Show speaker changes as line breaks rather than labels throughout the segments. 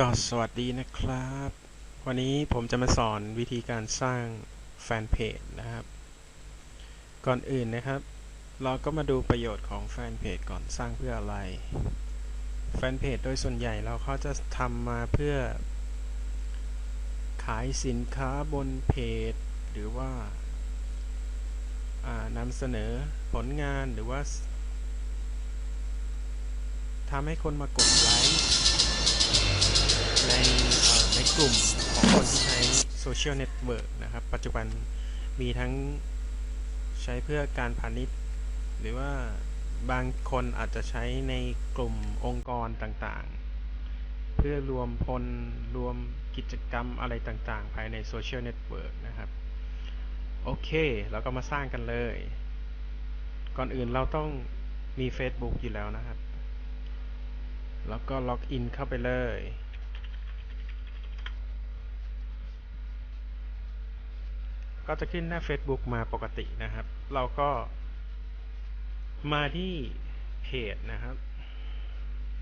ก็สวัสดีนะครับ วันนี้ผมจะมาสอนวิธีการสร้างแฟนเพจนะครับ ก่อนอื่นนะครับ เราก็มาดูประโยชน์ของแฟนเพจก่อนสร้างเพื่ออะไร แฟนเพจโดยส่วนใหญ่เราเขาจะทำมาเพื่อ ขายสินค้าบนเพจ หรือว่านำเสนอผลงานหรือว่าทำให้คนมากดไลค์ ในในกลุ่มของคนที่ใช้โซเชียลเน็ตเวิร์กนะครับ ปัจจุบันมีทั้งใช้เพื่อการพาณิชย์ หรือว่าบางคนอาจจะใช้ในกลุ่มองค์กรต่างๆ เพื่อรวมพลรวมกิจกรรมอะไรต่างๆ ภายในโซเชียลเน็ตเวิร์กนะครับ โอเค เราก็มาสร้างกันเลย ก่อนอื่นเราต้องมี Facebook อยู่แล้วนะครับ แล้วก็ล็อกอินเข้าไปเลย ก็จะขึ้นหน้า Facebook มาปกตินะครับ เราก็มาที่เพจนะครับ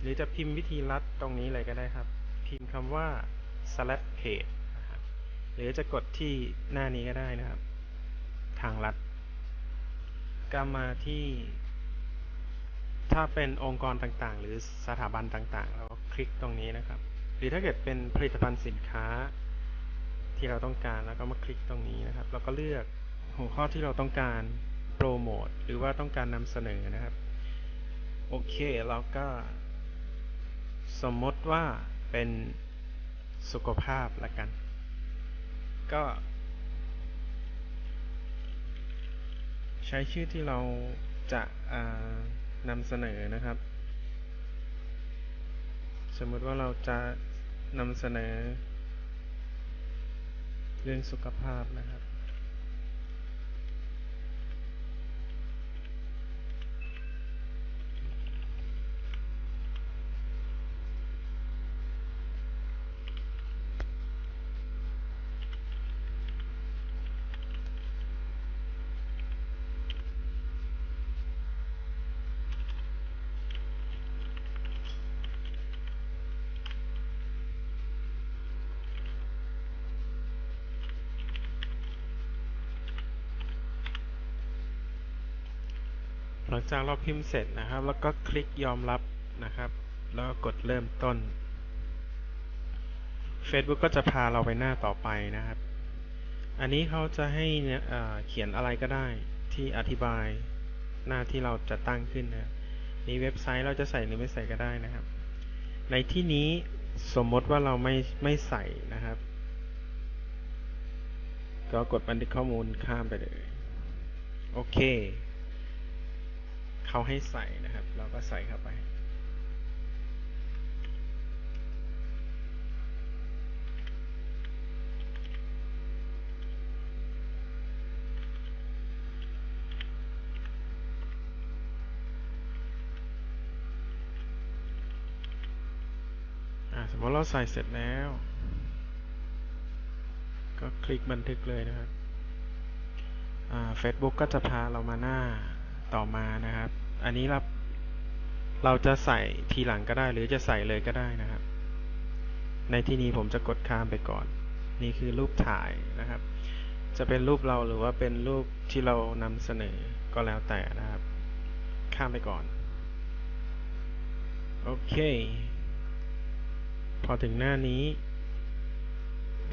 หรือจะพิมพ์วิธีลัดตรงนี้เลยก็ได้ครับ พิมพ์คำว่า slash page นะครับหรือจะกดที่หน้านี้ก็ได้นะครับ ทางลัด ก็มาที่ ถ้าเป็นองค์กรต่างๆ หรือสถาบันต่างๆ เราก็คลิกตรงนี้นะครับ หรือถ้าเกิดเป็นผลิตภัณฑ์สินค้า ที่เราต้องการแล้วก็มาคลิกตรงนี้นะครับ แล้วก็เลือกหัวข้อที่เราต้องการโปรโมทหรือว่าต้องการนำเสนอนะครับ โอเคเราก็ สมมติว่าเป็นสุขภาพละกัน ก็ใช้ชื่อที่เราจะนำเสนอนะครับ สมมติว่าเราจะนำเสนอ เรื่องสุขภาพนะครับ หลังจากเราพิมพ์เสร็จนะครับ แล้วก็คลิกยอมรับนะครับ แล้วกกดเริ่มต้น Facebook ก็จะพาเราไปหน้าต่อไปนะครับ อันนี้เขาจะให้เขียนอะไรก็ได้ที่อธิบายหน้าที่เราจะตั้งขึ้นนะนี่เว็บไซต์เราจะใส่หรือไม่ใส่ก็ได้นะครับ ในที่นี้สมมติว่าเราไม่ไม่ใส่นะครับ ก็กดบันทึกข้อมูลข้ามไปเลย โอเค เขาให้ใส่นะครับ เราก็ใส่เข้าไป สมมติเราใส่เสร็จแล้ว ก็คลิกบันทึกเลยนะครับเฟซบุ๊กก็จะพาเรามาหน้าต่อมานะครับ อันนี้เราเราจะใส่ทีหลังก็ได้ หรือจะใส่เลยก็ได้นะครับ ในที่นี้ผมจะกดข้ามไปก่อน นี่คือรูปถ่ายนะครับ จะเป็นรูปเราหรือว่าเป็นรูปที่เรานำเสนอก็แล้วแต่นะครับ ข้ามไปก่อน โอเค พอถึงหน้านี้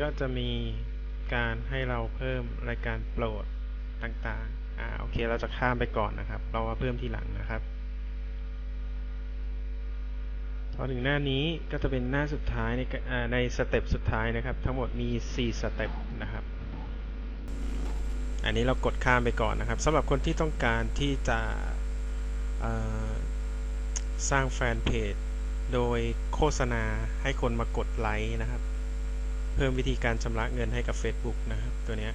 ก็จะมีการให้เราเพิ่มรายการโปรด ต่างๆ อ่า โอเค เราจะข้ามไปก่อนนะครับ เรามาเพิ่มทีหลังนะครับพอถึงหน้านี้ก็จะเป็นหน้าสุดท้ายในในสเต็ปสุดท้ายนะครับ ทั้งหมดมี 4 สเต็ปนะครับ อันนี้เรากดข้ามไปก่อนนะครับสำหรับคนที่ต้องการที่จะสร้างแฟนเพจโดยโฆษณาให้คนมากดไลค์นะครับ เพิ่มวิธีการชำระเงินให้กับ Facebook นะครับ ตัวนี้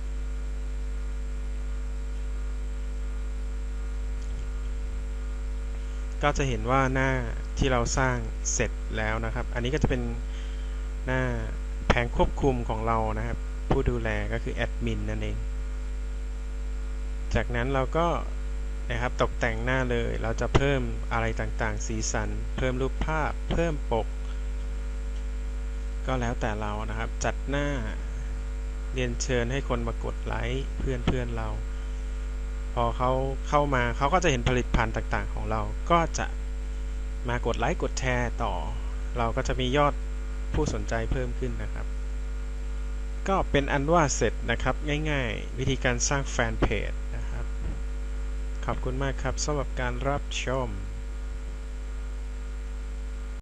ก็จะเห็นว่าหน้าที่เราสร้างเสร็จแล้วนะครับ อันนี้ก็จะเป็นหน้าแผงควบคุมของเรานะครับ ผู้ดูแลก็คือแอดมินนั่นเอง จากนั้นเราก็นะครับตกแต่งหน้าเลย เราจะเพิ่มอะไรต่างๆ สีสัน เพิ่มรูปภาพ เพิ่มปก ก็แล้วแต่เรานะครับ จัดหน้า เรียนเชิญให้คนมากดไลค์เพื่อนเเรา พอเขาเข้ามาเขาก็จะเห็นผลิตภัณฑ์ต่างๆ ของเราก็จะมากดไลค์กดแชร์ต่อ เราก็จะมียอดผู้สนใจเพิ่มขึ้นนะครับ ก็เป็นอันว่าเสร็จนะครับง่ายๆ วิธีการสร้างแฟนเพจนะครับ ขอบคุณมากครับสำหรับการรับชม